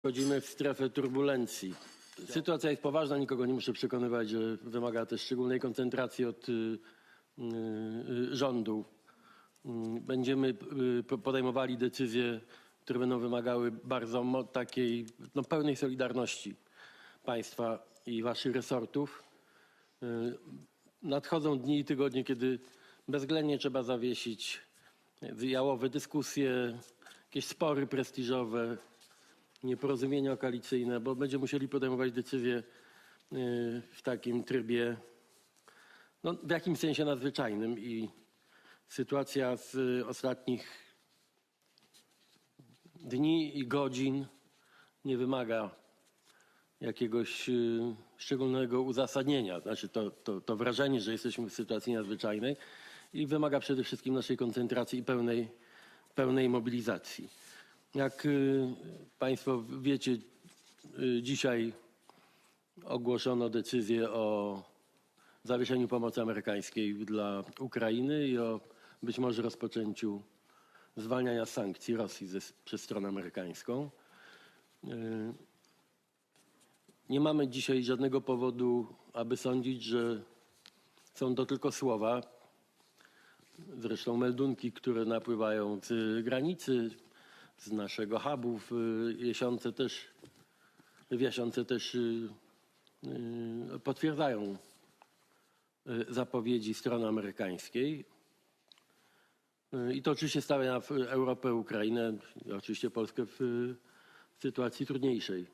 Wchodzimy w strefę turbulencji. Sytuacja jest poważna, nikogo nie muszę przekonywać, że wymaga też szczególnej koncentracji od y, y, rządu. Y, Będziemy y, po- podejmowali decyzje, które będą wymagały bardzo takiej no, pełnej solidarności państwa i waszych resortów. Y, Nadchodzą dni i tygodnie, kiedy bezwzględnie trzeba zawiesić jałowe dyskusje, jakieś spory prestiżowe, nieporozumienia koalicyjne, bo będziemy musieli podejmować decyzje y, w takim trybie, no, w jakimś sensie nadzwyczajnym i sytuacja z y, ostatnich dni i godzin nie wymaga jakiegoś y, szczególnego uzasadnienia. Znaczy to, to, to wrażenie, że jesteśmy w sytuacji nadzwyczajnej i wymaga przede wszystkim naszej koncentracji i pełnej, pełnej mobilizacji. Jak y, Państwo wiecie, y, dzisiaj ogłoszono decyzję o zawieszeniu pomocy amerykańskiej dla Ukrainy i o być może rozpoczęciu zwalniania sankcji Rosji ze, przez stronę amerykańską. Y, Nie mamy dzisiaj żadnego powodu, aby sądzić, że są to tylko słowa. Zresztą meldunki, które napływają z granicy, z naszego hubu w y, Jesiące też, w Jasiące też y, y, potwierdzają zapowiedzi strony amerykańskiej. I to oczywiście stawia Europę, Ukrainę oczywiście Polskę w, w sytuacji trudniejszej.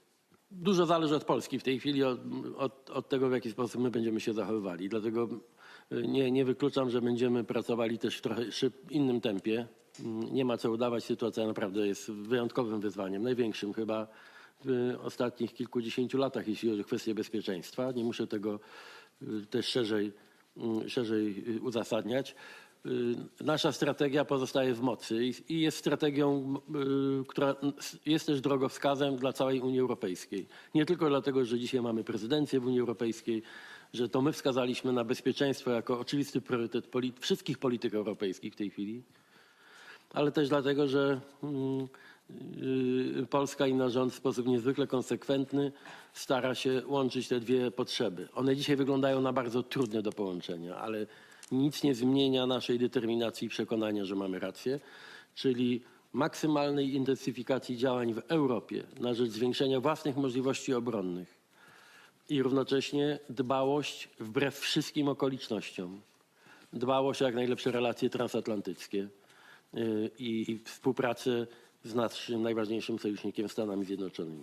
Dużo zależy od Polski w tej chwili, od, od, od tego, w jaki sposób my będziemy się zachowywali. Dlatego nie, nie wykluczam, że będziemy pracowali też w trochę szyb, innym tempie. Mm, Nie ma co udawać, sytuacja naprawdę jest wyjątkowym wyzwaniem, największym chyba w ostatnich kilkudziesięciu latach, jeśli chodzi o kwestie bezpieczeństwa. Nie muszę tego y, też szerzej, mm, szerzej y, uzasadniać. Y, Nasza strategia pozostaje w mocy i- jest strategią, która jest też drogowskazem dla całej Unii Europejskiej. Nie tylko dlatego, że dzisiaj mamy prezydencję w Unii Europejskiej, że to my wskazaliśmy na bezpieczeństwo jako oczywisty priorytet poli- wszystkich polityk europejskich w tej chwili, ale też dlatego, że mm, y, Polska i nasz rząd w sposób niezwykle konsekwentny stara się łączyć te dwie potrzeby. One dzisiaj wyglądają na bardzo trudne do połączenia, ale nic nie zmienia naszej determinacji i przekonania, że mamy rację, czyli maksymalnej intensyfikacji działań w Europie na rzecz zwiększenia własnych możliwości obronnych i równocześnie dbałość wbrew wszystkim okolicznościom dbałość o jak najlepsze relacje transatlantyckie i, i współpracę z naszym najważniejszym sojusznikiem Stanami Zjednoczonymi.